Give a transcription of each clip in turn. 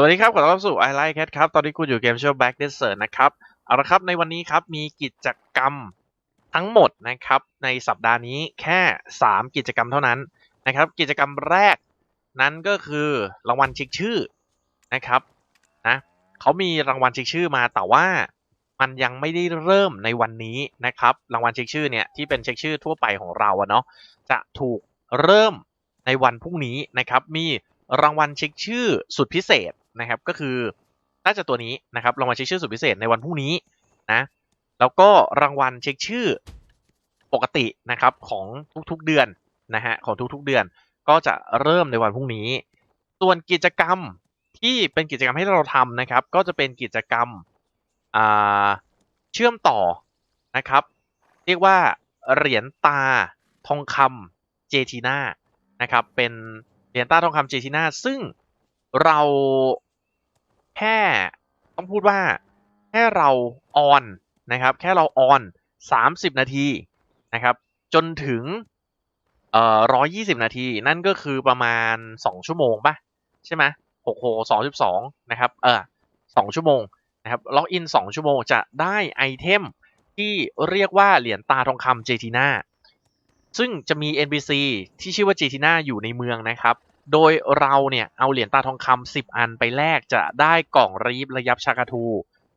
สวัสดีครับขอต้อนรับสู่ i Like Cat ครับ ตอนนี้คุณอยู่เกมชื่อ Back Desert นะครับ เอาละครับในวันนี้ครับ มีกิจกรรมทั้งหมดนะครับ ในสัปดาห์นี้แค่ 3 กิจกรรมเท่านั้นนะครับ กิจกรรมแรกนั้นก็คือรางวัลช็คชื่อนะครับนะเขามีรางวัลช็คชื่อมาแต่ว่ามันยังไม่ได้เริ่มในวันนี้นะครับ รางวัลเช็คชื่อเนี่ยที่เป็นเช็คชื่อทั่วไปของเราอะเนาะจะถูกเริ่มในวันพรุ่งนี้นะครับ มีรางวัลเช็คชื่อสุดพิเศษ นะครับ ก็คือน่าจะตัวนี้นะครับรางวัลเช็คชื่อสุดพิเศษในวันพรุ่งนี้นะแล้วก็รางวัลเช็คชื่อปกตินะครับของทุกๆเดือนนะฮะของทุกๆเดือนก็จะเริ่มในวันพรุ่งนี้ ส่วนกิจกรรมที่เป็นกิจกรรมให้เราทำนะครับ ก็จะเป็นกิจกรรมเชื่อมต่อนะครับ เรียกว่าเหรียญตาทองคำเจทีน่านะครับเป็นเหรียญตาทองคำเจทีน่าซึ่งเรา แค่ต้องพูดว่าแค่เราออนนะครับ แค่เราออน30 นาทีนะครับ จนถึงเอ่อ120นาที นั่นก็คือประมาณ2ชั่วโมงป่ะใช่ไหมหกโห22นะครับ เออ2ชั่วโมงนะครับ ล็อกอิน2ชั่วโมงจะได้ไอเทมที่เรียกว่าเหรียญตาทองคำเจทีน่าซึ่งจะมี NPC ที่ชื่อว่าเจทีน่าอยู่ในเมืองนะครับ โดยเราเนี่ยเอาเหรียญตาทองคำ10อันไปแลกจะได้กล่องรีบระยับชากาทู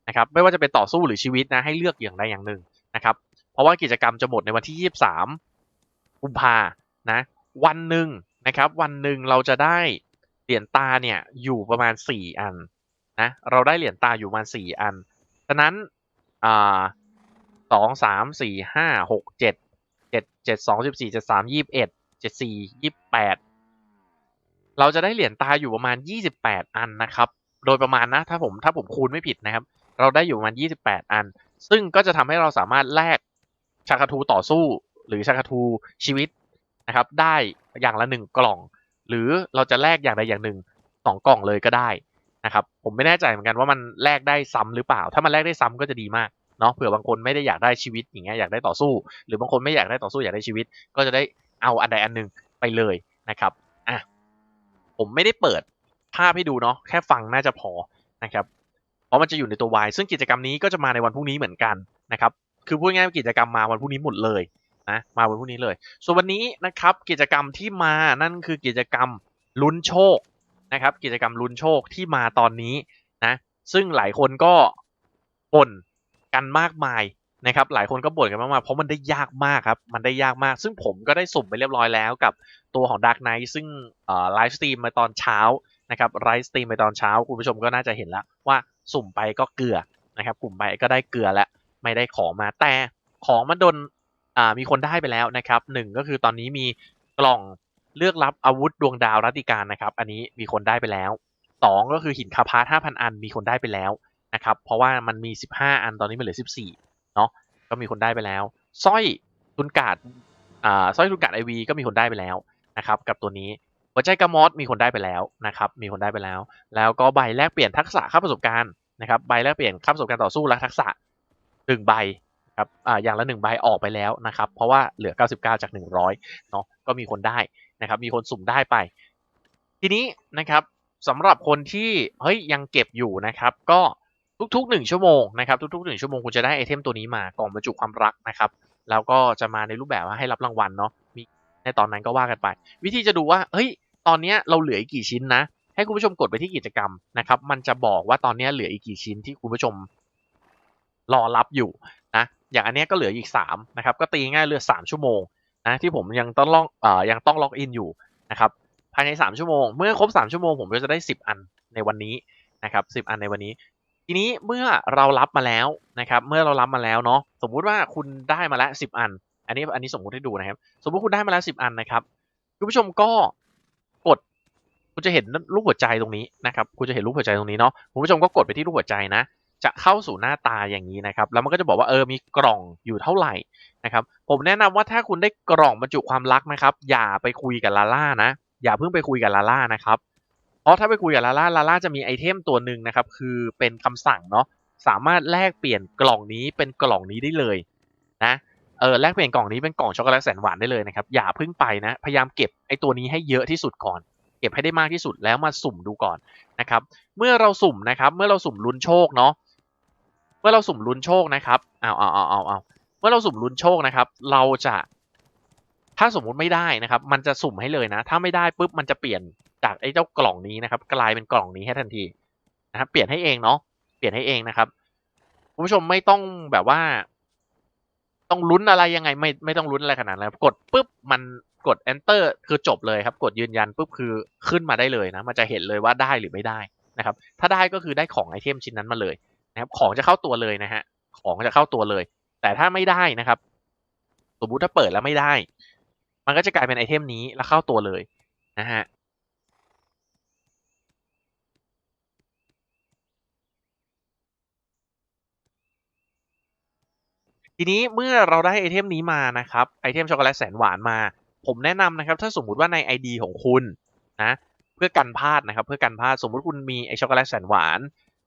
นะครับไม่ว่าจะเป็นต่อสู้หรือชีวิตนะให้เลือกอย่างใดอย่างหนึ่งนะครับเพราะว่ากิจกรรมจะหมดในวันที่ 23กุมภานะวันหนึ่งนะครับวันหนึ่งเราจะได้เหรียญตาเนี่ยอยู่ประมาณ 4 อันนะเราได้เหรียญตาอยู่ประมาณ 4 อันฉะนั้นอ่าสองสามสี่ห้าหกเจ็ดเจ็ดเจ็ดสองสิบสี่เจ็ดสามยี่สิบเอ็ดเจ็ดสี่ยี่สิบแปด เราจะได้เหรียญตาอยู่ประมาณยี่สิบแปดอันนะครับ โดยประมาณนะ ถ้าผมถ้าผมคูณไม่ผิดนะครับ เราได้อยู่ประมาณยี่สิบแปดอัน ซึ่งก็จะทำให้เราสามารถแลกชากาทูต่อสู้ หรือชากาทูชีวิตนะครับ ได้อย่างละหนึ่งกล่อง หรือเราจะแลกอย่างใดอย่างหนึ่งสองกล่องเลยก็ได้นะครับ ผมไม่แน่ใจเหมือนกันว่ามันแลกได้ซ้ำหรือเปล่า ถ้ามันแลกได้ซ้ำก็จะดีมากเนาะเผื่อบางคนไม่ได้อยากได้ชีวิตอย่างเงี้ยอยากได้ต่อสู้ หรือบางคนไม่อยากได้ต่อสู้อยากได้ชีวิต ก็จะได้เอาอันใดอันหนึ่งไปเลยนะครับ ผมไม่ได้เปิดภาพให้ดูเนาะแค่ฟังน่าจะพอนะครับเพราะมันจะอยู่ในตัว Y ซึ่งกิจกรรมนี้ก็จะมาในวันพรุ่งนี้เหมือนกันนะครับคือพูดง่ายๆกิจกรรมมาวันพรุ่งนี้หมดเลยนะมาวันพรุ่งนี้เลย ส่วนวันนี้นะครับกิจกรรมที่มานั่นคือกิจกรรมลุ้นโชคนะครับกิจกรรมลุ้นโชคที่มาตอนนี้นะซึ่งหลายคนก็บ่นกันมากมาย นะครับหลายคนก็บ่นกันมากมายเพราะมันได้ยากมากครับ มันได้ยากมาก ซึ่งผมก็ได้สุ่มไปเรียบร้อยแล้วกับตัวของ Dark Knight ซึ่งไลฟ์สตรีมมาตอนเช้านะครับไลฟ์สตรีมไปตอนเช้า คุณผู้ชมก็น่าจะเห็นแล้วว่าสุ่มไปก็เกลือนะครับกลุ่มไปก็ได้เกลือแล้วไม่ได้ของมาแต่ของมันโดนมีคนได้ไปแล้วนะครับหนึ่งก็คือตอนนี้มีกล่องเลือกรับอาวุธดวงดาวรัติการนะครับอันนี้มีคนได้ไปแล้วสองก็คือหินคาพาร์ห้าพันอันมีคนได้ไปแล้วนะครับเพราะว่ามันมีสิบห้าอันตอนนี้มันเหลือสิบสี่ เนาะก็มีคนได้ไปแล้วสร้อยทุนกาดอ่าสร้อยทุนกาดไอวีก็มีคนได้ไปแล้วนะครับ กับตัวนี้หัวใจกระมอสมีคนได้ไปแล้วนะครับ มีคนได้ไปแล้ว แล้วก็ใบแลกเปลี่ยนทักษะค่าประสบการณ์นะครับใบแลกเปลี่ยนค่าประสบการณ์ต่อสู้และทักษะหนึ่งใบครับอ่าอย่างละหนึ่งใบออกไปแล้วนะครับ เพราะว่าเหลือ 99 จาก 100เนาะก็มีคนได้นะครับ มีคนสุ่มได้ไป ทีนี้นะครับสำหรับคนที่เฮ้ยยังเก็บอยู่นะครับ ก็ ทุกๆหนึ่งชั่วโมงนะครับทุกๆหนึ่งชั่วโมงคุณจะได้ไอเทมตัวนี้มากล่องบรรจุความรักนะครับแล้วก็จะมาในรูปแบบว่าให้รับรางวัลเนาะมีในตอนนั้นก็ว่ากันไป วิธีจะดูว่าเฮ้ยตอนนี้เราเหลืออีกกี่ชิ้นนะ ให้คุณผู้ชมกดไปที่กิจกรรมนะครับมันจะบอกว่าตอนนี้เหลืออีกกี่ชิ้นที่คุณผู้ชมรอรับอยู่นะอย่างอันนี้ก็เหลืออีก3นะครับก็ตีง่ายเหลือ 3 ชั่วโมงนะที่ผมยังต้องล็อกเอ่อยังต้องล็อกอินอยู่นะครับภายใน 3 ชั่วโมง เมื่อครบ 3 ชั่วโมงผมก็จะได้ 10 อันในวันนี้นะครับ10 อันในวันนี้ ทีนี้เมื่อเรารับมาแล้วนะครับเมื่อเรารับมาแล้วเนาะสมมุติว่าคุณได้มาแล้ว 10 อัน อันนี้อันนี้สมมุติให้ดูนะครับ สมมุติคุณได้มาแล้ว 10 อันนะครับคุณผู้ชมก็กดคุณจะเห็นรูปหัวใจตรงนี้นะครับคุณจะเห็นรูปหัวใจตรงนี้เนาะคุณผู้ชมก็กดไปที่รูปหัวใจนะ จะเข้าสู่หน้าตาอย่างนี้นะครับ แล้วมันก็จะบอกว่าเออมีกล่องอยู่เท่าไหร่นะครับผมแนะนำว่าถ้าคุณได้กล่องบรรจุความรักนะครับ อย่าไปคุยกับลาล่านะ อย่าเพิ่งไปคุยกับลาล่านะครับ เพราะถ้าไปคุยกับลาล่าลาล่าจะมีไอเทมตัวหนึ่งนะครับ คือเป็นคำสั่งเนาะสามารถแลกเปลี่ยนกล่องนี้เป็นกล่องนี้ได้เลยนะเออแลกเปลี่ยนกล่องนี้เป็นกล่องช็อกโกแลตแสนหวานได้เลยนะครับอย่าเพิ่งไปนะพยายามเก็บไอตัวนี้ให้เยอะที่สุดก่อน เก็บให้ได้มากที่สุดแล้วมาสุ่มดูก่อนนะครับเมื่อเราสุ่มนะครับเมื่อเราสุ่มลุ้นโชคเนาะเมื่อเราสุ่มลุ้นโชคนะครับเอาเอาเอาเอาเอาเมื่อเราสุ่มลุ้นโชคนะครับ เราจะถ้าสมมุติไม่ได้นะครับ มันจะสุ่มให้เลยนะ ถ้าไม่ได้ปุ๊บมันจะเปลี่ยน จากไอ้เจ้ากล่องนี้นะครับ กลายเป็นกล่องนี้ให้ทันทีนะครับ เปลี่ยนให้เองเนาะเปลี่ยนให้เองนะครับคุณผู้ชมไม่ต้องแบบว่า ต้องลุ้นอะไรยังไง ไม่ไม่ต้องลุ้นอะไรขนาดนั้นกดปุ๊บมันกด enter คือจบเลยครับ กดยืนยันปุ๊บคือขึ้นมาได้เลยนะ มันจะเห็นเลยว่าได้หรือไม่ได้นะครับ ถ้าได้ก็คือได้ของไอเทมชิ้นนั้นมาเลยนะครับ ของจะเข้าตัวเลยนะฮะ ของจะเข้าตัวเลย แต่ถ้าไม่ได้นะครับ สมมติถ้าเปิดแล้วไม่ได้ มันก็จะกลายเป็นไอเทมนี้แล้วเข้าตัวเลยนะฮะ ทีนี้เมื่อเราได้ไอเทมนี้มานะครับไอเทมช็อกโกแลตแสนหวานมา ผมแนะนำนะครับ ถ้าสมมุติว่าใน ID ของคุณนะเพื่อกันพลาดนะครับ เพื่อกันพลาดสมมุติคุณมีไอช็อกโกแลตแสนหวาน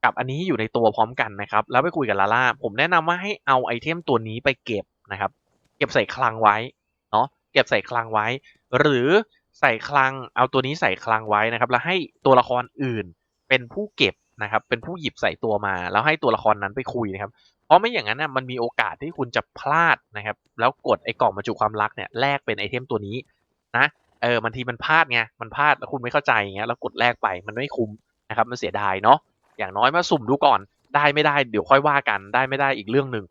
กับอันนี้อยู่ในตัวพร้อมกันนะครับ แล้วไปคุยกับลาล่าผมแนะนำว่าให้เอาไอเทมตัวนี้ไปเก็บนะครับ เก็บใส่คลังไว้เนาะเก็บใส่คลังไว้ หรือใส่คลังเอาตัวนี้ใส่คลังไว้นะครับ แล้วให้ตัวละครอื่นเป็นผู้เก็บนะครับ เป็นผู้หยิบใส่ตัวมา แล้วให้ตัวละครนั้นไปคุยนะครับ ราะไม่อย่างนั้นนะมันมีโอกาสที่คุณจะพลาดนะครับ แล้วกดไอ้กล่องบรรจุความรักเนี่ยแลกเป็นไอเทมตัวนี้นะเออบางทีมันพลาดไงมันพลาดแล้วคุณไม่เข้าใจอย่างเงี้ยแล้วกดแลกไปมันไม่คุ้มนะครับมันเสียดายเนาะอย่างน้อยมาสุ่มดูก่อนได้ไม่ได้เดี๋ยวค่อยว่ากันได้ไม่ได้อีกเรื่องหนึ่ง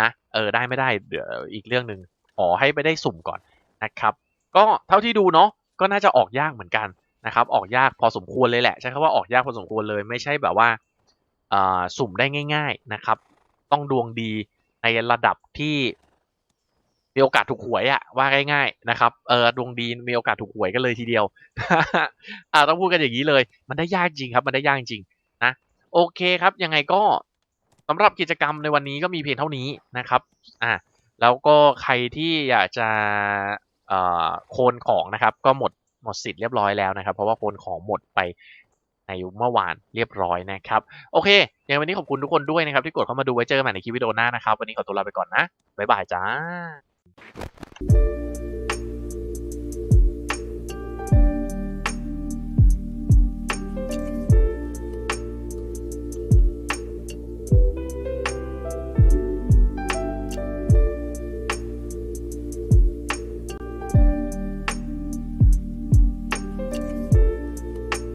นะเออได้ไม่ได้เดี๋ยวอีกเรื่องหนึ่งขอให้ไปได้สุ่มก่อนนะครับ ก็เท่าที่ดูเนาะก็น่าจะออกยากเหมือนกันนะครับ ออกยากพอสมควรเลยแหละใช้คำว่าออกยากพอสมควรเลย ไม่ใช่แบบว่าอ่าสุ่มได้ง่าย ๆนะครับ ต้องดวงดีในระดับที่มีโอกาสถูกหวยอะว่าง่ายๆนะครับเออดวงดีมีโอกาสถูกหวยกันเลยทีเดียวอ่าต้องพูดกันอย่างนี้เลย มันได้ยากจริงครับ มันได้ยากจริงนะโอเคครับ ยังไงก็สำหรับกิจกรรมในวันนี้ก็มีเพียงเท่านี้นะครับอ่าแล้วก็ใครที่อยากจะเอ่อโคนของนะครับ ก็หมดหมดสิทธิ์เรียบร้อยแล้วนะครับ เพราะว่าโคนของหมดไป ในเมื่อวานเรียบร้อยนะครับ โอเคยังไงวันนี้ขอบคุณทุกคนด้วยนะครับ ที่กดเข้ามาดูไว้เจอกันใหม่ในคลิปวิดีโอหน้านะครับ วันนี้ขอตัวลาไปก่อนนะ บ๊ายบายจ้า